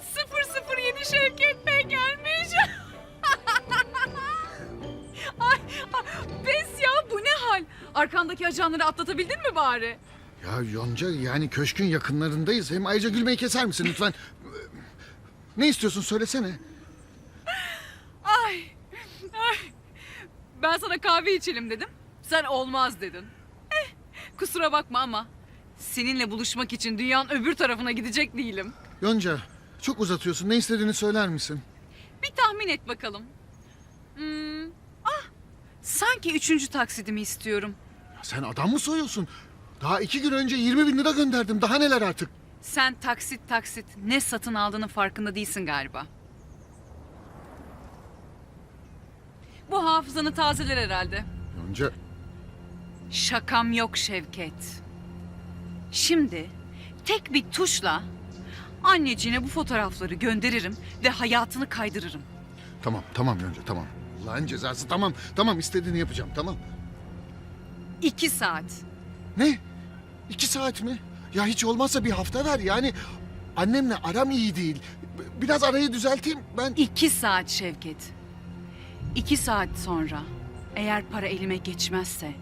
Sıfır sıfır yedi Şevket Bey ay, ay, ya bu ne hal? Arkandaki ajanları atlatabildin mi bari? Ya Yonca yani köşkün yakınlarındayız. Hem ayrıca gülmeyi keser misin lütfen? Ne istiyorsun söylesene. Ay, ay. Ben sana kahve içelim dedim. Sen olmaz dedin. Eh, kusura bakma ama seninle buluşmak için dünyanın öbür tarafına gidecek değilim. Yonca çok uzatıyorsun. Ne istediğini söyler misin? Bir tahmin et bakalım. Hmm, ah, sanki üçüncü taksidimi istiyorum. Ya sen adam mı soyuyorsun? Daha iki gün önce 20 bin lira gönderdim. Daha neler artık? Sen taksit taksit ne satın aldığının farkında değilsin galiba. Bu hafızanı tazeler herhalde. Yonca Şakam yok Şevket. Şimdi tek bir tuşla anneciğine bu fotoğrafları gönderirim ve hayatını kaydırırım. tamam tamam Yonca tamam. Allah'ın cezası tamam. Tamam istediğini yapacağım tamam. İki saat. Ne? İki saat mi? Ya hiç olmazsa bir hafta ver yani. Annemle aram iyi değil. B- Biraz arayı düzelteyim ben. İki saat Şevket. İki saat sonra eğer para elime geçmezse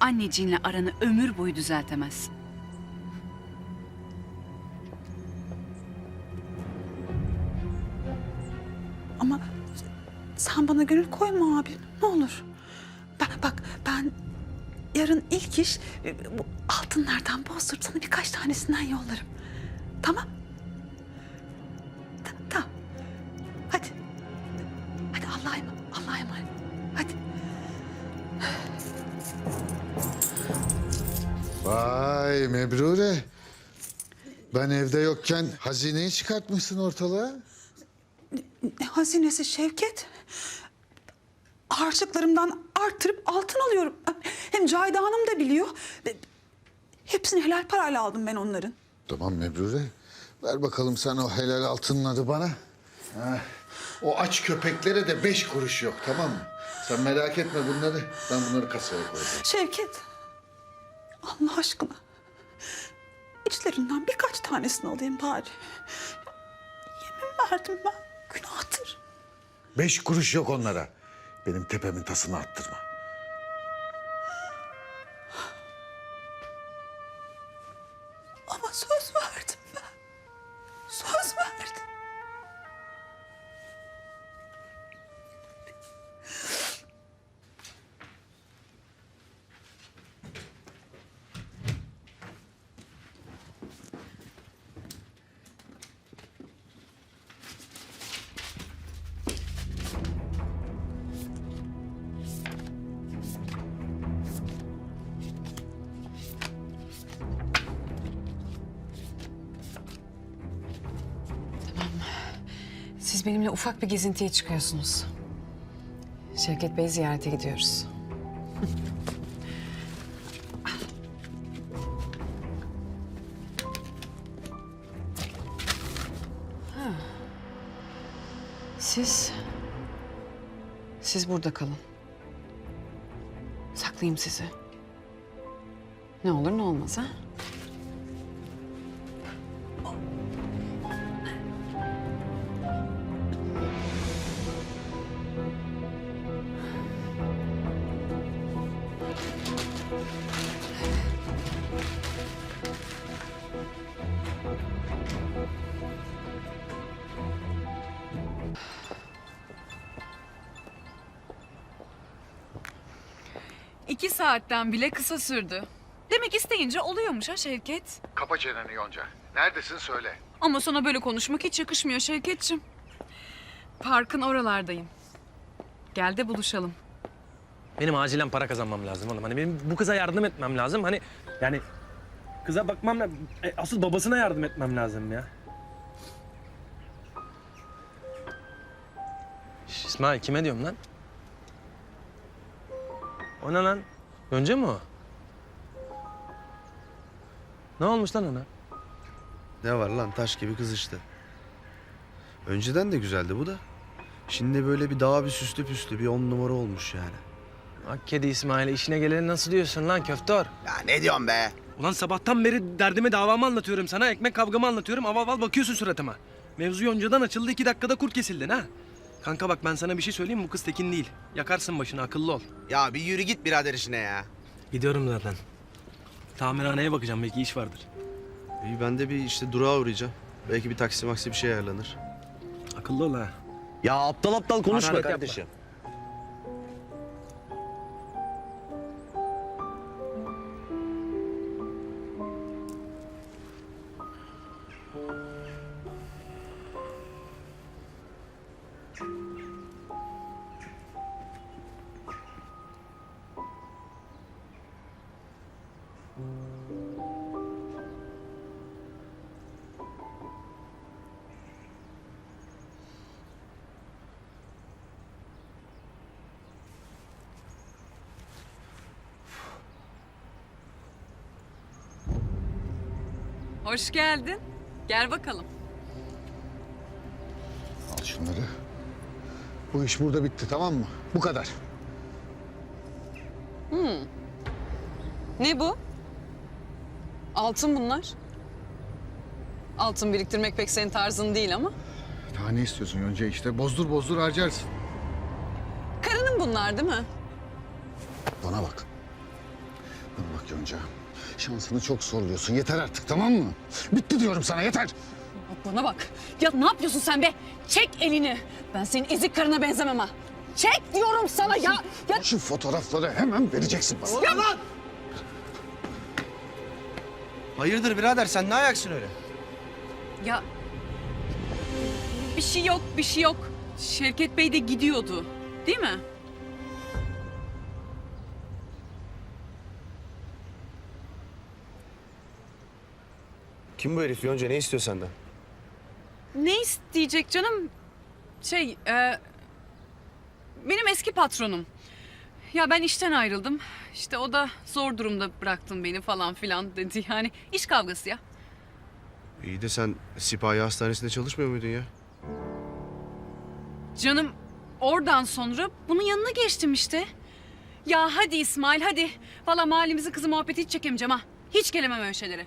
anneciğinle aranı ömür boyu düzeltemezsin. Ama sen bana gönül koyma abi. Ne olur. Ben, bak ben yarın ilk iş e, bu altınlardan bozdurup sana birkaç tanesinden yollarım. Tamam. Ta- Tamam. Hadi. Hadi Allah'a emanet. Allah'a emanet. Hadi. Vay Mebrure. Ben evde yokken hazineyi çıkartmışsın ortalığa. Ne hazinesi Şevket? Harçlıklarımdan arttırıp altın alıyorum. Hem Cahide Hanım da biliyor. Hepsini helal parayla aldım ben onların. Tamam Mebrure. Ver bakalım sen o helal altınları bana. Ha, O aç köpeklere de beş kuruş yok tamam mı? Sen merak etme bunları. Ben bunları kasaya koyacağım. Şevket. Allah aşkına. İçlerinden birkaç tanesini alayım bari. Yemin verdim ben. Günahtır. Beş kuruş yok onlara. Benim tepemin tasını attırma. Ama söz verdim ben. Söz verdim. Benimle ufak bir gezintiye çıkıyorsunuz. Şevket Bey'i ziyarete gidiyoruz. Siz... Siz burada kalın. Saklayayım sizi. Ne olur ne olmaz ha? İki saatten bile kısa sürdü. Demek isteyince oluyormuş ha Şevket. Kapa çeneni Yonca. Neredesin söyle. Ama sana böyle konuşmak hiç yakışmıyor Şevketçim. Parkın oralardayım. Gel de buluşalım. Benim acilen para kazanmam lazım oğlum. Hani benim bu kıza yardım etmem lazım. Hani yani kıza bakmam la- e, asıl babasına yardım etmem lazım ya. Şş, İsmail kime diyorum lan? O ne lan? Önce mi o? Ne olmuş lan ona? Ne var lan taş gibi kız işte. Önceden de güzeldi bu da. Şimdi böyle bir daha bir süslü püslü bir on numara olmuş yani. Bak kedi İsmail işine geleni nasıl diyorsun lan köftor? Ya ne diyorsun be? Ulan sabahtan beri derdimi davamı anlatıyorum sana. Ekmek kavgamı anlatıyorum. Aval aval bakıyorsun suratıma. Mevzu yoncadan açıldı iki dakikada kurt kesildin ha. Kanka bak ben sana bir şey söyleyeyim mi? Bu kız tekin değil. Yakarsın başını akıllı ol. Ya bir yürü git birader işine ya. Gidiyorum zaten. Tamirhaneye bakacağım belki iş vardır. İyi ben de bir işte durağa uğrayacağım. Belki bir taksi maksi bir şey ayarlanır. Akıllı ol ha. Ya aptal aptal konuşma Hararet yapma. kardeşim. Hoş geldin. Gel bakalım. Al şunları. Bu iş burada bitti tamam mı? Bu kadar. Ne bu? Altın bunlar. Altın biriktirmek pek senin tarzın değil ama. Daha ne istiyorsun Yonca işte? Bozdur bozdur harcarsın. Karının bunlar değil mi? Bana bak. Bana bak Yonca. Şansını çok zorluyorsun. Yeter artık tamam mı? Bitti diyorum sana yeter. Bana bak. Ya ne yapıyorsun sen be? Çek elini. Ben senin ezik karına benzemem ha. Çek diyorum sana ya. Ya Şu fotoğrafları hemen vereceksin bana. Hayırdır birader sen ne ayaksın öyle? Ya bir şey yok, bir şey yok. Şevket Bey de gidiyordu. Değil mi? Kim bu herif Yonca ne istiyor senden? Ne isteyecek canım? Şey, e, benim eski patronum. Ya ben işten ayrıldım. İşte o da zor durumda bıraktın beni falan filan dedi. Yani iş kavgası ya. İyi de sen sipahi hastanesinde çalışmıyor muydun ya? Canım oradan sonra bunun yanına geçtim işte. Ya hadi İsmail hadi. Valla mahallemizin kızı muhabbeti hiç çekemeyeceğim ha. Hiç gelemem öyle şeylere.